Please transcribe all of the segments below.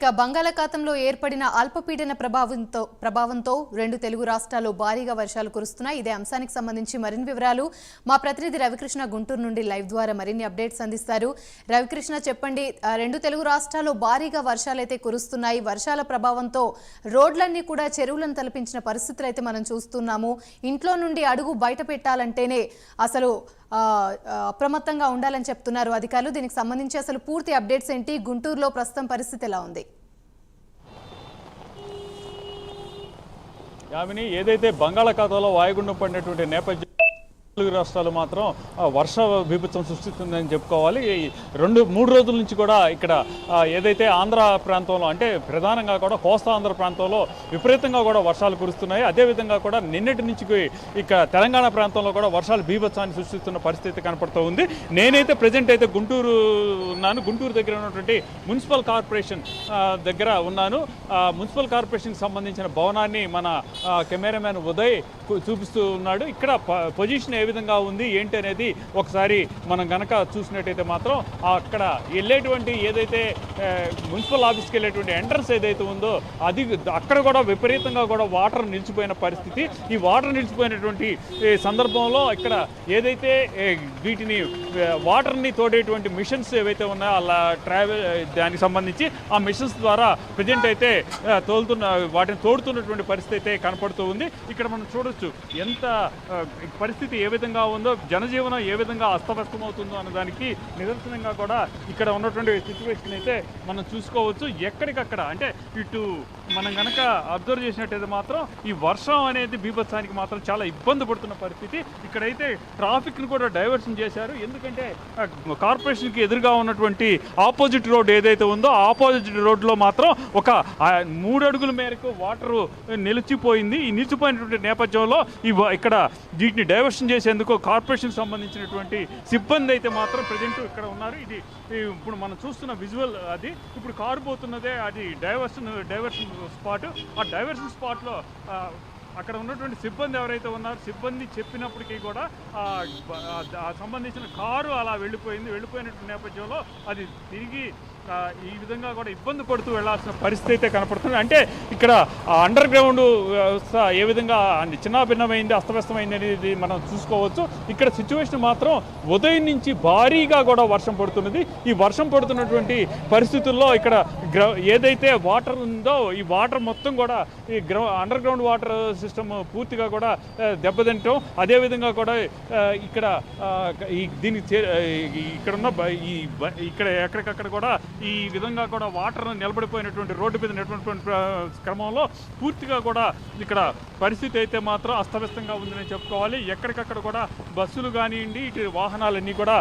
ఇక బంగాళాఖాతంలో ఏర్పడిన అల్పపీడన ప్రభావంతో ప్రభావంతో రెండు తెలుగు రాష్ట్రాల్లో భారీగా వర్షాలు కురుస్తున్నాయి. ఇదే అంశానికి సంబంధించి మరిన్ని వివరాలు మా ప్రతినిధి రవికృష్ణ గుంటూరు నుండి లైవ్ ద్వారా మరిన్ని అప్డేట్స్ అందిస్తారు. రవికృష్ణ చెప్పండి రెండు తెలుగు రాష్ట్రాల్లో భారీగా వర్షాలు అయితే కురుస్తున్నాయి. వర్షాల ప్రభావంతో రోడ్లన్నీ కూడా చెరువులను తలపించిన పరిస్థితులు అయితే మనం చూస్తున్నాము. ఇంట్లో నుండి అడుగు బయట పెట్టాలంటేనే అసలు అప్రమత్తంగా ఉండాలని చెప్తున్నారు అధికారులు. దీనికి సంబంధించి అసలు పూర్తి అప్డేట్స్ ఏంటి? గుంటూరులో ప్రస్తుతం పరిస్థితి ఎలా ఉంది? యామిని ఏదైతే బంగాళాఖాతంలో వాయుగుండం పడినటువంటి నేపథ్యం తెలుగు రాష్ట్రాలు మాత్రం వర్ష బీభత్సం సృష్టిస్తుందని చెప్పుకోవాలి. ఈ రెండు మూడు రోజుల నుంచి కూడా ఇక్కడ ఏదైతే ఆంధ్ర ప్రాంతంలో అంటే ప్రధానంగా కూడా కోస్తా ఆంధ్ర ప్రాంతంలో విపరీతంగా కూడా వర్షాలు కురుస్తున్నాయి. అదేవిధంగా కూడా నిన్నటి నుంచి ఇక తెలంగాణ ప్రాంతంలో కూడా వర్షాలు బీభత్సాన్ని సృష్టిస్తున్న పరిస్థితి కనపడుతూ ఉంది. నేనైతే ప్రజెంట్ అయితే గుంటూరు ఉన్నాను. గుంటూరు దగ్గర ఉన్నటువంటి మున్సిపల్ కార్పొరేషన్ దగ్గర ఉన్నాను. మున్సిపల్ కార్పొరేషన్కి సంబంధించిన భవనాన్ని మన కెమెరామ్యాన్ ఉదయ్ చూపిస్తూ ఉన్నాడు. ఇక్కడ పొజిషన్ ఏ విధంగా ఉంది ఏంటి అనేది ఒకసారి మనం గనక చూసినట్టయితే మాత్రం అక్కడ వెళ్ళేటువంటి ఏదైతే మున్సిపల్ ఆఫీస్కి వెళ్ళేటువంటి ఎంట్రన్స్ ఏదైతే ఉందో అది అక్కడ కూడా విపరీతంగా కూడా వాటర్ నిలిచిపోయిన పరిస్థితి. ఈ వాటర్ నిలిచిపోయినటువంటి సందర్భంలో ఇక్కడ ఏదైతే వీటిని వాటర్ని తోడేటువంటి మిషన్స్ ఏవైతే ఉన్నాయో అలా ట్రావెల్ దానికి సంబంధించి ఆ మిషన్స్ ద్వారా ప్రజెంట్ అయితే తోలుతున్న వాటిని తోడుతున్నటువంటి పరిస్థితి అయితే కనపడుతూ ఉంది. ఇక్కడ మనం చూడొచ్చు ఎంత పరిస్థితి ఏ విధంగా ఉందో జనజీవనం ఏ విధంగా అస్తవ్యస్తం అవుతుందో దానికి నిదర్శనంగా కూడా ఇక్కడ ఉన్నటువంటి సిచ్యువేషన్ అయితే మనం చూసుకోవచ్చు. ఎక్కడికక్కడ అంటే ఇటు మనం కనుక అబ్జర్వ్ చేసినట్టయితే మాత్రం ఈ వర్షం అనేది బీభత్సానికి మాత్రం చాలా ఇబ్బంది పడుతున్న పరిస్థితి. ఇక్కడైతే ట్రాఫిక్ను కూడా డైవర్షన్ చేశారు. ఎందుకంటే కార్పొరేషన్కి ఎదురుగా ఉన్నటువంటి ఆపోజిట్ రోడ్ ఏదైతే ఉందో ఆపోజిట్ రోడ్లో మాత్రం ఒక మూడు అడుగుల మేరకు వాటరు నిలిచిపోయింది. ఈ నిలిచిపోయినటువంటి నేపథ్యంలో ఈ ఇక్కడ వీటిని డైవర్షన్ చేసి చేసేందుకు కార్పొరేషన్ సంబంధించినటువంటి సిబ్బంది అయితే మాత్రం ప్రజెంట్ ఇక్కడ ఉన్నారు. ఇది ఇప్పుడు మనం చూస్తున్న విజువల్ అది. ఇప్పుడు కారు పోతున్నదే అది డైవర్షన్ డైవర్షన్ స్పాట్. ఆ డైవర్షన్ స్పాట్లో అక్కడ ఉన్నటువంటి సిబ్బంది ఎవరైతే ఉన్నారో సిబ్బంది చెప్పినప్పటికీ కూడా సంబంధించిన కారు అలా వెళ్ళిపోయింది. వెళ్ళిపోయినటువంటి నేపథ్యంలో అది తిరిగి ఈ విధంగా కూడా ఇబ్బంది పడుతూ వెళ్ళాల్సిన పరిస్థితి అయితే కనపడుతుంది. అంటే ఇక్కడ అండర్ గ్రౌండ్ వ్యవస్థ ఏ విధంగా చిన్నాభిన్నమైంది అస్తవ్యస్తమైంది అనేది మనం చూసుకోవచ్చు. ఇక్కడ సిచ్యువేషన్ మాత్రం ఉదయం నుంచి భారీగా కూడా వర్షం పడుతున్నది. ఈ వర్షం పడుతున్నటువంటి పరిస్థితుల్లో ఇక్కడ ఏదైతే వాటర్ ఉందో ఈ వాటర్ మొత్తం కూడా ఈ గ్రౌ అండర్ గ్రౌండ్ వాటర్ సిస్టమ్ పూర్తిగా కూడా దెబ్బతింటం. అదేవిధంగా కూడా ఇక్కడ ఈ దీనికి చే- ఇక్కడ ఉన్న ఈ ఇక్కడ ఎక్కడికక్కడ కూడా ఈ విధంగా కూడా వాటర్ నిలబడిపోయినటువంటి రోడ్డు మీద ఉన్నటువంటి క్రమంలో పూర్తిగా కూడా ఇక్కడ పరిస్థితి అయితే మాత్రం అస్తవ్యస్తంగా ఉందని చెప్పుకోవాలి. ఎక్కడికక్కడ కూడా బస్సులు కానివ్వండి ఇటు వాహనాలన్నీ కూడా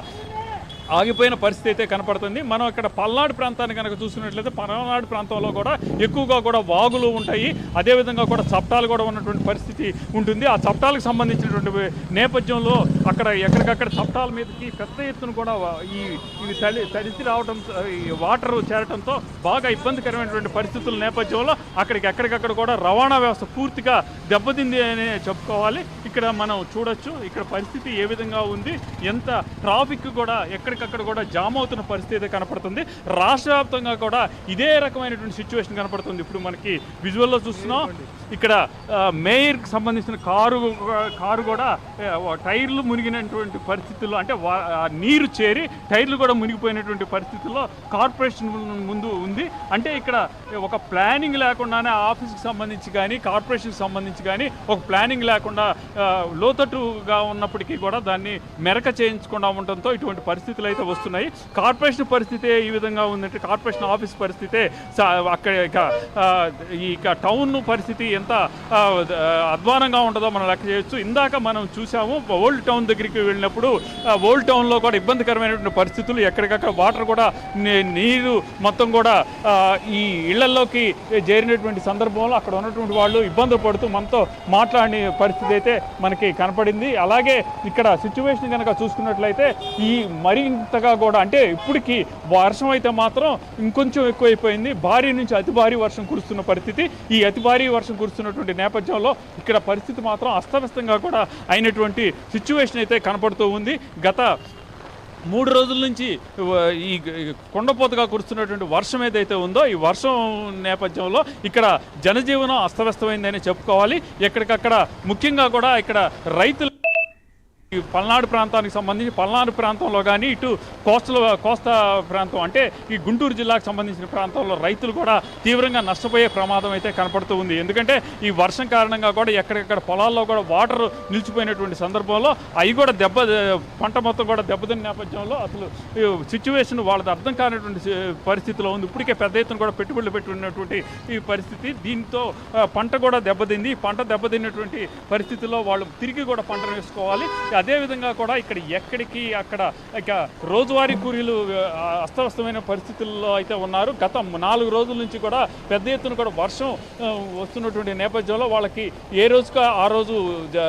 ఆగిపోయిన పరిస్థితి అయితే కనపడుతుంది. మనం ఇక్కడ పల్నాడు ప్రాంతాన్ని కనుక చూసుకున్నట్లయితే పల్నాడు ప్రాంతంలో కూడా ఎక్కువగా కూడా వాగులు ఉంటాయి. అదేవిధంగా కూడా చప్టాలు కూడా ఉన్నటువంటి పరిస్థితి ఉంటుంది. ఆ చప్టాలకు సంబంధించినటువంటి నేపథ్యంలో అక్కడ ఎక్కడికక్కడ చప్టాల మీదకి పెద్ద ఎత్తున కూడా ఈ ఇవి తడి తడిసి రావడం ఈ వాటర్ చేరడంతో బాగా ఇబ్బందికరమైనటువంటి పరిస్థితుల నేపథ్యంలో అక్కడికి ఎక్కడికక్కడ కూడా రవాణా వ్యవస్థ పూర్తిగా దెబ్బతింది అని చెప్పుకోవాలి. ఇక్కడ మనం చూడొచ్చు. ఇక్కడ పరిస్థితి ఏ విధంగా ఉంది? ఎంత ట్రాఫిక్ కూడా ఎక్కడికి ఎక్కడికక్కడ కూడా జామ్ అవుతున్న పరిస్థితి కనపడుతుంది. రాష్ట్ర వ్యాప్తంగా కూడా ఇదే రకమైనటువంటి సిచ్యువేషన్ కనపడుతుంది. ఇప్పుడు మనకి విజువల్లో చూస్తున్నాం. ఇక్కడ మేయర్కి సంబంధించిన కారు కారు కూడా టైర్లు మునిగినటువంటి పరిస్థితుల్లో అంటే నీరు చేరి టైర్లు కూడా మునిగిపోయినటువంటి పరిస్థితుల్లో కార్పొరేషన్ ముందు ఉంది. అంటే ఇక్కడ ఒక ప్లానింగ్ లేకుండానే ఆఫీస్కి సంబంధించి కానీ కార్పొరేషన్కి సంబంధించి కానీ ఒక ప్లానింగ్ లేకుండా లోతట్టుగా ఉన్నప్పటికీ కూడా దాన్ని మెరక చేయించకుండా ఉండటంతో ఇటువంటి పరిస్థితులు అయితే వస్తున్నాయి. కార్పొరేషన్ పరిస్థితి ఈ విధంగా ఉందంటే కార్పొరేషన్ ఆఫీస్ పరిస్థితి అక్కడ ఇక ఈ ఇక టౌన్ పరిస్థితి ఎంత అధ్వానంగా ఉంటుందో మనం లెక్క చేయొచ్చు. ఇందాక మనం చూసాము ఓల్డ్ టౌన్ దగ్గరికి వెళ్ళినప్పుడు ఓల్డ్ టౌన్లో కూడా ఇబ్బందికరమైనటువంటి పరిస్థితులు ఎక్కడికక్కడ వాటర్ కూడా నీరు మొత్తం కూడా ఈ ఇళ్ళలోకి చేరినటువంటి సందర్భంలో అక్కడ ఉన్నటువంటి వాళ్ళు ఇబ్బందులు పడుతూ మనతో మాట్లాడిన పరిస్థితి అయితే మనకి కనపడింది. అలాగే ఇక్కడ సిచ్యువేషన్ కనుక చూసుకున్నట్లయితే ఈ మరింతగా కూడా అంటే ఇప్పటికి వర్షం అయితే మాత్రం ఇంకొంచెం ఎక్కువైపోయింది. భారీ నుంచి అతి భారీ వర్షం కురుస్తున్న పరిస్థితి. ఈ అతి భారీ వర్షం కురుస్తున్నటువంటి నేపథ్యంలో ఇక్కడ పరిస్థితి మాత్రం అస్తవ్యస్తంగా కూడా అయినటువంటి సిచ్యువేషన్ అయితే కనపడుతూ ఉంది. గత మూడు రోజుల నుంచి ఈ కొండపోతగా కురుస్తున్నటువంటి వర్షం ఏదైతే ఉందో ఈ వర్షం నేపథ్యంలో ఇక్కడ జనజీవనం అస్తవ్యస్తమైందని చెప్పుకోవాలి. ఎక్కడికక్కడ ముఖ్యంగా కూడా ఇక్కడ రైతులు పల్నాడు ప్రాంతానికి సంబంధించి పల్నాడు ప్రాంతంలో కానీ ఇటు కోస్టల్ కోస్తా ప్రాంతం అంటే ఈ గుంటూరు జిల్లాకు సంబంధించిన ప్రాంతంలో రైతులు కూడా తీవ్రంగా నష్టపోయే ప్రమాదం అయితే కనపడుతూ ఉంది. ఎందుకంటే ఈ వర్షం కారణంగా కూడా ఎక్కడెక్కడ పొలాల్లో కూడా వాటర్ నిలిచిపోయినటువంటి సందర్భంలో అవి కూడా దెబ్బ పంట మొత్తం కూడా దెబ్బతిన్న నేపథ్యంలో అసలు సిచ్యువేషన్ వాళ్ళది అర్థం కానటువంటి పరిస్థితిలో ఉంది. ఇప్పటికే పెద్ద ఎత్తున కూడా పెట్టుబడులు పెట్టుకున్నటువంటి ఈ పరిస్థితి. దీంతో పంట కూడా దెబ్బతింది. పంట దెబ్బతిన్నటువంటి పరిస్థితిలో వాళ్ళు తిరిగి కూడా పంటను వేసుకోవాలి. అదేవిధంగా కూడా ఇక్కడ ఎక్కడికి అక్కడ ఇక రోజువారీ కూలీలు అస్తవ్యస్తమైన పరిస్థితుల్లో అయితే ఉన్నారు. గత నాలుగు రోజుల నుంచి కూడా పెద్ద ఎత్తున కూడా వర్షం వస్తున్నటువంటి నేపథ్యంలో వాళ్ళకి ఏ రోజుగా ఆ రోజు జ-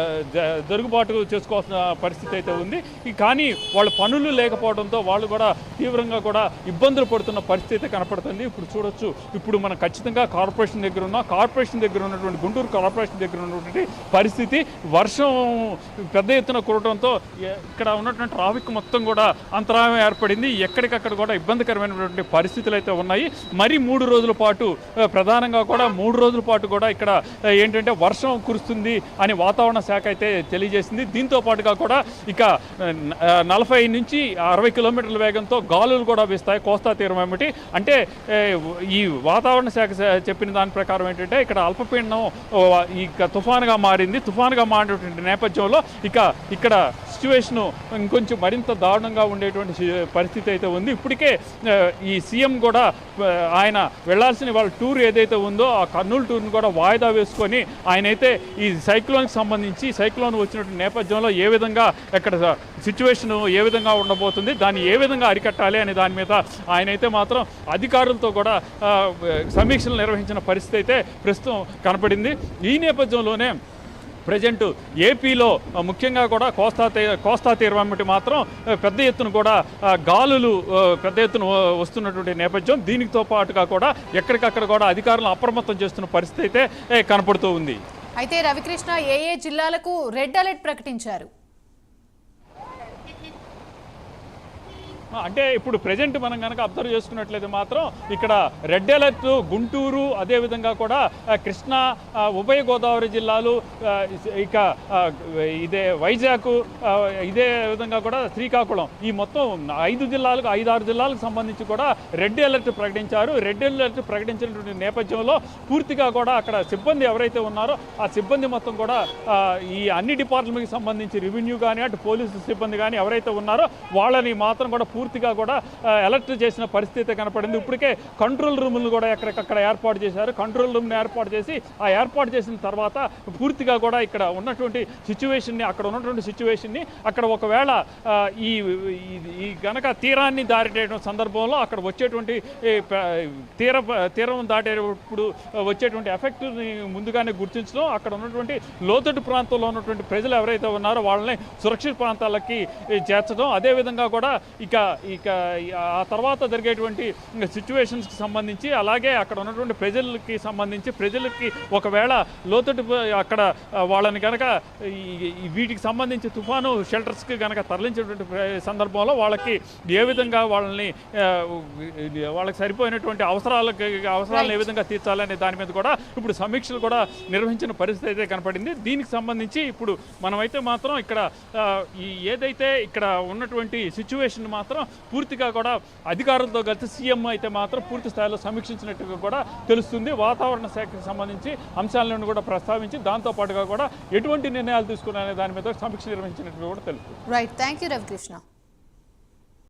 జరుగుబాటు చేసుకోవాల్సిన పరిస్థితి అయితే ఉంది. కానీ వాళ్ళ పనులు లేకపోవడంతో వాళ్ళు కూడా తీవ్రంగా కూడా ఇబ్బందులు పడుతున్న పరిస్థితి అయితే కనపడుతుంది. ఇప్పుడు చూడొచ్చు. ఇప్పుడు మనం ఖచ్చితంగా కార్పొరేషన్ దగ్గర ఉన్నాం కార్పొరేషన్ దగ్గర ఉన్నటువంటి గుంటూరు కార్పొరేషన్ దగ్గర ఉన్నటువంటి పరిస్థితి. వర్షం పెద్ద ఎత్తున కురటం ఉండటంతో ఇక్కడ ఉన్నటువంటి ట్రాఫిక్ మొత్తం కూడా అంతరాయం ఏర్పడింది. ఎక్కడికక్కడ కూడా ఇబ్బందికరమైనటువంటి పరిస్థితులు అయితే ఉన్నాయి. మరి మూడు రోజుల పాటు ప్రధానంగా కూడా మూడు రోజుల పాటు కూడా ఇక్కడ ఏంటంటే వర్షం కురుస్తుంది అని వాతావరణ శాఖ అయితే తెలియజేసింది. దీంతో పాటుగా కూడా ఇక నలభై నుంచి అరవై కిలోమీటర్ల వేగంతో గాలులు కూడా వీస్తాయి. కోస్తా తీరం ఏమిటి? అంటే ఈ వాతావరణ శాఖ చెప్పిన దాని ప్రకారం ఏంటంటే ఇక్కడ అల్పపీడనం ఇక తుఫానుగా మారింది. తుఫానుగా మారినటువంటి నేపథ్యంలో ఇక ఇక్కడ సిచ్యువేషన్ ఇంకొంచెం మరింత దారుణంగా ఉండేటువంటి పరిస్థితి అయితే ఉంది. ఇప్పటికే ఈ సీఎం కూడా ఆయన వెళ్ళాల్సిన వాళ్ళ టూర్ ఏదైతే ఉందో ఆ కర్నూలు టూర్ని కూడా వాయిదా వేసుకొని ఆయన అయితే ఈ సైక్లోన్కి సంబంధించి సైక్లోన్ వచ్చినటువంటి నేపథ్యంలో ఏ విధంగా ఇక్కడ సిచ్యువేషన్ ఏ విధంగా ఉండబోతుంది దాన్ని ఏ విధంగా అరికట్టాలి అనే దాని మీద ఆయన అయితే మాత్రం అధికారులతో కూడా సమీక్షలు నిర్వహించిన పరిస్థితి అయితే ప్రస్తుతం కనపడింది. ఈ నేపథ్యంలోనే ప్రజెంట్ ఏపీలో ముఖ్యంగా కూడా కోస్తా తీ కోస్తా తీరం వెంబటి మాత్రం పెద్ద ఎత్తున కూడా గాలులు పెద్ద ఎత్తున వస్తున్నటువంటి నేపథ్యం. దీనితో పాటుగా కూడా ఎక్కడికక్కడ కూడా అధికారులను అప్రమత్తం చేస్తున్న పరిస్థితి అయితే కనపడుతూ ఉంది. అయితే రవికృష్ణ ఏ ఏ జిల్లాలకు రెడ్ అలర్ట్ ప్రకటించారు? అంటే ఇప్పుడు ప్రజెంట్ మనం కనుక అబ్జర్వ్ చేసుకున్నట్లయితే మాత్రం ఇక్కడ రెడ్ అలర్ట్ గుంటూరు అదేవిధంగా కూడా కృష్ణా ఉభయ గోదావరి జిల్లాలు ఇక ఇదే వైజాగ్ ఇదే విధంగా కూడా శ్రీకాకుళం ఈ మొత్తం ఐదు జిల్లాలకు ఐదారు జిల్లాలకు సంబంధించి కూడా రెడ్ అలర్ట్ ప్రకటించారు. రెడ్ అలర్ట్ ప్రకటించినటువంటి నేపథ్యంలో పూర్తిగా కూడా అక్కడ సిబ్బంది ఎవరైతే ఉన్నారో ఆ సిబ్బంది మొత్తం కూడా ఈ అన్ని డిపార్ట్మెంట్కి సంబంధించి రెవెన్యూ కానీ అటు పోలీసు సిబ్బంది కానీ ఎవరైతే ఉన్నారో వాళ్ళని మాత్రం కూడా పూర్తిగా కూడా ఆ, అలర్ట్ చేసిన పరిస్థితి కనపడింది. ఇప్పటికే కంట్రోల్ రూములు కూడా ఎక్కడికక్కడ ఏర్పాటు చేశారు. కంట్రోల్ రూమ్ని ఏర్పాటు చేసి ఆ ఏర్పాటు చేసిన తర్వాత పూర్తిగా కూడా ఇక్కడ ఉన్నటువంటి సిచ్యువేషన్ని అక్కడ ఉన్నటువంటి సిచ్యువేషన్ని అక్కడ ఒకవేళ ఈ ఈ- గనక తీరాన్ని దాటేయడం సందర్భంలో అక్కడ వచ్చేటువంటి తీర తీరం దాటేటప్పుడు వచ్చేటువంటి ఎఫెక్ట్ని ముందుగానే గుర్తించడం అక్కడ ఉన్నటువంటి లోతట్టు ప్రాంతంలో ఉన్నటువంటి ప్రజలు ఎవరైతే ఉన్నారో వాళ్ళని సురక్షిత ప్రాంతాలకి చేర్చడం అదేవిధంగా కూడా ఇక ఇక ఆ తర్వాత జరిగేటువంటి సిచ్యువేషన్స్కి సంబంధించి అలాగే అక్కడ ఉన్నటువంటి ప్రజలకి సంబంధించి ప్రజలకి ఒకవేళ లోతట్టు ప- అక్కడ వాళ్ళని కనుక వీటికి సంబంధించి తుఫాను షెల్టర్స్కి కనుక తరలించేటువంటి సందర్భంలో వాళ్ళకి ఏ విధంగా వాళ్ళని వాళ్ళకి సరిపోయినటువంటి అవసరాలకి అవసరాలను ఏ విధంగా తీర్చాలనే దాని మీద కూడా ఇప్పుడు సమీక్షలు కూడా నిర్వహించిన పరిస్థితి అయితే కనపడింది. దీనికి సంబంధించి ఇప్పుడు మనమైతే మాత్రం ఇక్కడ ఏదైతే ఇక్కడ ఉన్నటువంటి సిచ్యువేషన్ మాత్రం పూర్తిగా కూడా అధికారులతో కలిసి సీఎం అయితే మాత్రం పూర్తి స్థాయిలో సమీక్షించినట్టుగా కూడా తెలుస్తుంది. వాతావరణ శాఖకు సంబంధించి అంశాలను కూడా ప్రస్తావించి దాంతో పాటుగా కూడా ఎటువంటి నిర్ణయాలు తీసుకున్నారనే దాని మీద సమీక్ష నిర్వహించినట్టుగా కూడా తెలుస్తుంది. Right thank you Ravikrishna